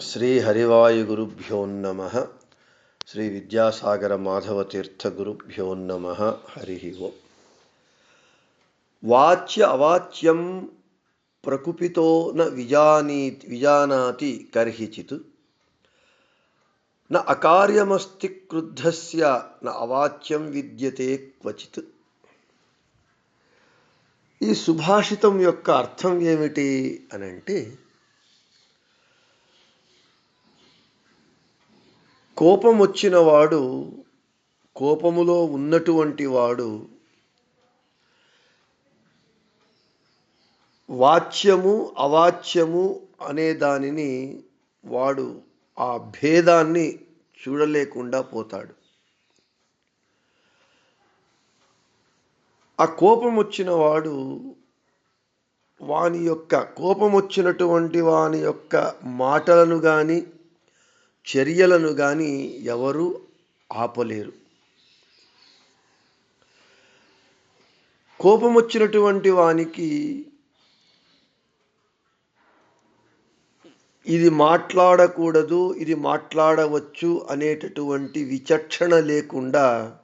శ్రీ హరివాయుగురుభ్యో నమ. శ్రీ విద్యాసాగర మాధవతీర్థ గురుభ్యో నమ. హరి ఓం. వాచ్య అవాచ్యం ప్రకుపితో న విజానీ విజానాతి కర్హిచిత్. న అకార్యమస్తి క్రుద్ధస్య న అవాచ్యం విద్యతే క్వచిత్. ఈ సుభాషితం యొక్క అర్థం ఏమిటి అనంటే అంటే కోపం వచ్చిన వాడు కోపములో ఉన్నటువంటి వాడు వాచ్యము అవాచ్యము అనే దానిని వాడు ఆ భేదాన్ని చూడలేకుండా పోతాడు. ఆ కోపం వచ్చిన వాడు వాని యొక్క కోపం వచ్చినటువంటి వాని యొక్క మాటలను కానీ చర్యలను కానీ ఎవరు ఆపలేరు. కోపం వచ్చినటువంటి వానికి ఇది మాట్లాడకూడదు ఇది మాట్లాడవచ్చు అనేటటువంటి విచక్షణ లేకుండా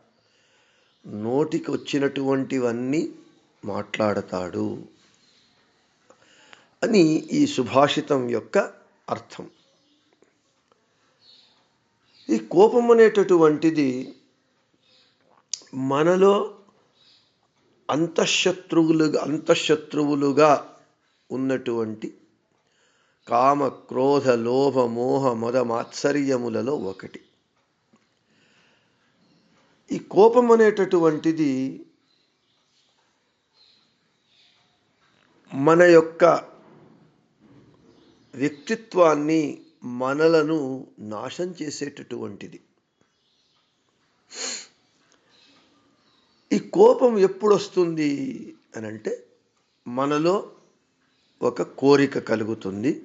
నోటికి వచ్చినటువంటివన్నీ మాట్లాడతాడు అని ఈ సుభాషితం యొక్క అర్థం. ఈ కోపం అనేటటువంటిది మనలో అంతఃశత్రువులుగా అంతఃశత్రువులుగా ఉన్నటువంటి కామ క్రోధ లోభ మోహ మద మాత్సర్యములలో ఒకటి. ఈ కోపం అనేటటువంటిది మన యొక్క వ్యక్తిత్వాన్ని మనలను నాశం చేసేటటువంటిది. ఈ కోపం ఎప్పుడు వస్తుంది అని అంటే మనలో ఒక కోరిక కలుగుతుంది.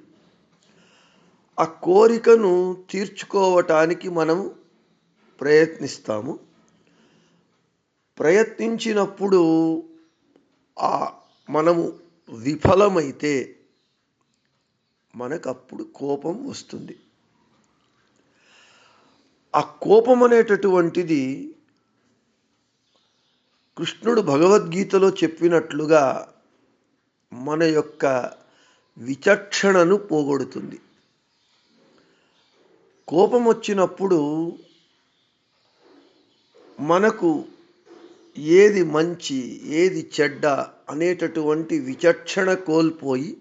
ఆ కోరికను తీర్చుకోవటానికి మనం ప్రయత్నిస్తాము. ప్రయత్నించినప్పుడు ఆ మనము విఫలమైతే మనకు అప్పుడు కోపం వస్తుంది. ఆ కోపం అనేటటువంటిది కృష్ణుడు భగవద్గీతలో చెప్పినట్లుగా మన యొక్క విచక్షణను పోగొడుతుంది. కోపం వచ్చినప్పుడు మనకు ఏది మంచి ఏది చెడ్డ అనేటటువంటి విచక్షణ కోల్పోయి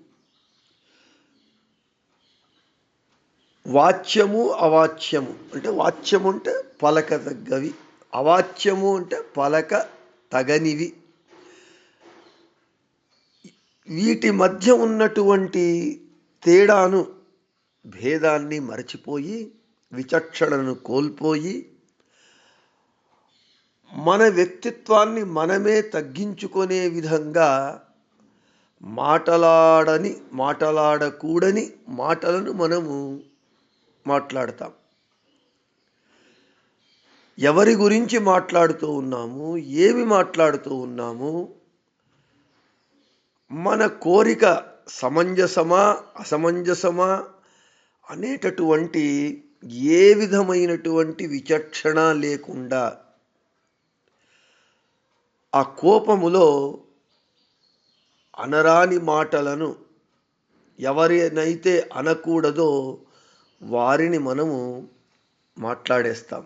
వాచ్యము అవాచ్యము. అంటే వాచ్యము అంటే పలక తగ్గవి. అవాచ్యము అంటే పలక తగనివి. వీటి మధ్య ఉన్నటువంటి తేడాను భేదాన్ని మరచిపోయి విచక్షణను కోల్పోయి మన వ్యక్తిత్వాన్ని మనమే తగ్గించుకునే విధంగా మాటలాడని మాటలాడకూడని మాటలను మనము మాట్లాడతాం. ఎవరి గురించి మాట్లాడుతూ ఉన్నాము ఏమి మాట్లాడుతూ ఉన్నాము మన కోరిక సమంజసమా అసమంజసమా అనేటటువంటి ఏ విధమైనటువంటి విచక్షణ లేకుండా ఆ కోపములో అనరాని మాటలను ఎవరినైతే అనకూడదో వారిని మనము మాట్లాడేస్తాం.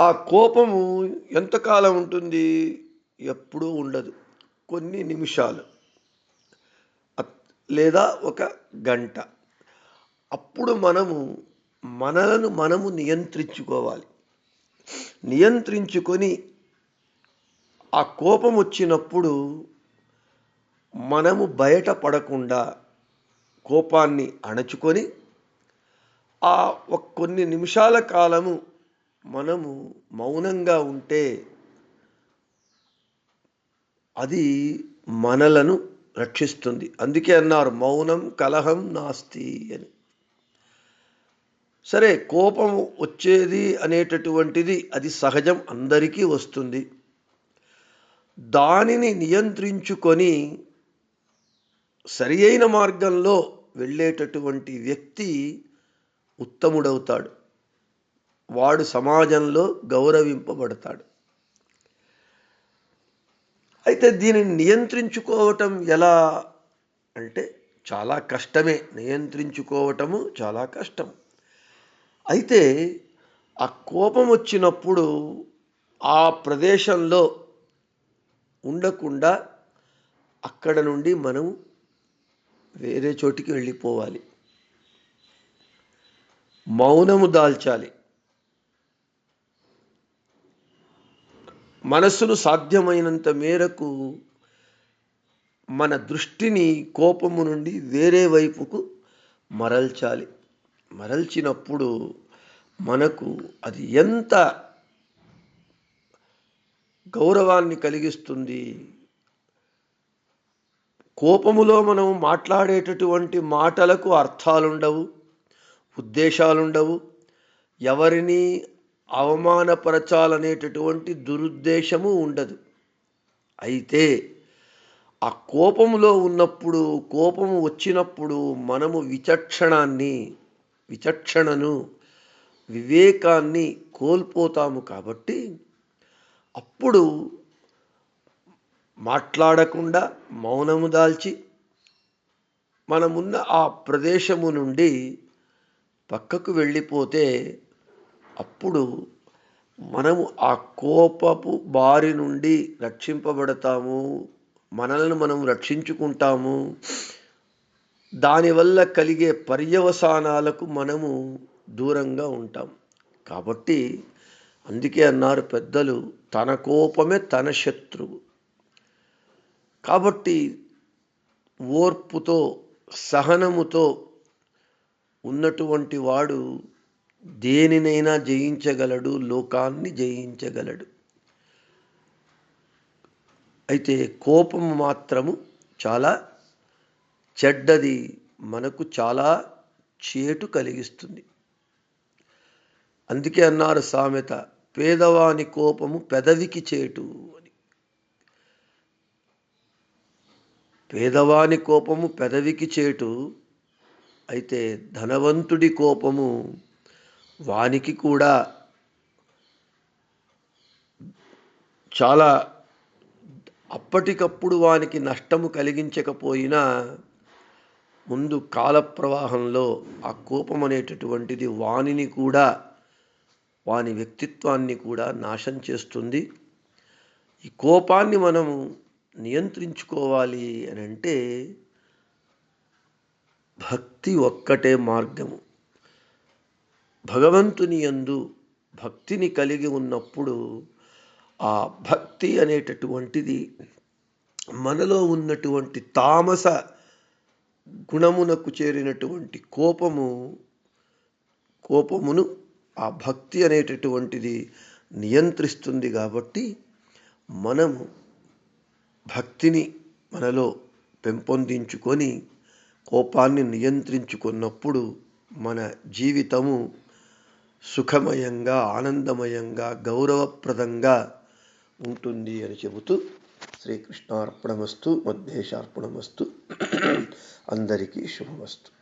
ఆ కోపము ఎంతకాలం ఉంటుంది? ఎప్పుడూ ఉండదు. కొన్ని నిమిషాలు. లేదా ఒక గంట. అప్పుడు మనము మనలను మనము నియంత్రించుకోవాలి. నియంత్రించుకొని ఆ కోపం వచ్చినప్పుడు మనము బయట పడకుండా కోపాన్ని అణచుకొని ఆ కొన్ని నిమిషాల కాలము మనము మౌనంగా ఉంటే అది మనలను రక్షిస్తుంది. అందుకే అన్నారు మౌనం కలహం నాస్తి అని. సరే కోపం వచ్చేది అనేటటువంటిది అది సహజం అందరికీ వస్తుంది. దానిని నియంత్రించుకొని సరి అయిన మార్గంలో వెళ్ళేటటువంటి వ్యక్తి ఉత్తముడవుతాడు. వాడు సమాజంలో గౌరవింపబడతాడు. అయితే దీనిని నియంత్రించుకోవటం ఎలా అంటే చాలా కష్టమే. నియంత్రించుకోవటము చాలా కష్టం. అయితే ఆ కోపం వచ్చినప్పుడు ఆ ప్రదేశంలో ఉండకుండా అక్కడ నుండి మనం వేరే చోటికి వెళ్ళిపోవాలి. మౌనము దాల్చాలి. మనస్సును సాధ్యమైనంత మేరకు మన దృష్టిని కోపము నుండి వేరే వైపుకు మరల్చాలి. మరల్చినప్పుడు మనకు అది ఎంత గౌరవాన్ని కలిగిస్తుంది? కోపములో మనం మాట్లాడేటటువంటి మాటలకు అర్థాలుండవు ఉద్దేశాలుండవు. ఎవరిని అవమానపరచాలనేటటువంటి దురుద్దేశము ఉండదు. అయితే ఆ కోపములో ఉన్నప్పుడు కోపము వచ్చినప్పుడు మనము విచక్షణాన్ని విచక్షణను వివేకాన్ని కోల్పోతాము కాబట్టి అప్పుడు మాట్లాడకుండా మౌనము దాల్చి మనమున్న ఆ ప్రదేశము నుండి పక్కకు వెళ్ళిపోతే అప్పుడు మనము ఆ కోపపు బారి నుండి రక్షింపబడతాము. మనలను మనం రక్షించుకుంటాము. దానివల్ల కలిగే పర్యవసానాలకు మనము దూరంగా ఉంటాం. కాబట్టి అందుకే అన్నారు పెద్దలు తన కోపమే తన శత్రువు. కాబట్టి ఓర్పుతో సహనముతో ఉన్నటువంటి వాడు దేనినైనా జయించగలడు లోకాన్ని జయించగలడు. అయితే కోపం మాత్రము చాలా చెడ్డది మనకు చాలా చేటు కలిగిస్తుంది. అందుకే అన్నారు సామెత పేదవాని కోపము పెదవికి చేటు. పేదవాని కోపము పెదవికి చేటు అయితే ధనవంతుడి కోపము వానికి కూడా చాలా అప్పటికప్పుడు వానికి నష్టము కలిగించకపోయినా ముందు కాల ప్రవాహంలో ఆ కోపం అనేటటువంటిది వానిని కూడా వాని వ్యక్తిత్వాన్ని కూడా నాశం చేస్తుంది. ఈ కోపాన్ని మనము నియంత్రించుకోవాలి అని అంటే భక్తి ఒక్కటే మార్గము. భగవంతుని యందు భక్తిని కలిగి ఉన్నప్పుడు ఆ భక్తి అనేటటువంటిది మనలో ఉన్నటువంటి తామస గుణమునకు చేరినటువంటి కోపము కోపమును ఆ భక్తి అనేటటువంటిది నియంత్రిస్తుంది కాబట్టి మనము భక్తిని మనలో పెంపొందించుకొని కోపాన్ని నియంత్రించుకున్నప్పుడు మన జీవితము సుఖమయంగా ఆనందమయంగా గౌరవప్రదంగా ఉంటుంది అని చెబుతూ శ్రీకృష్ణార్పణమస్తు మద్దేశార్పణమస్తు అందరికీ శుభమస్తు.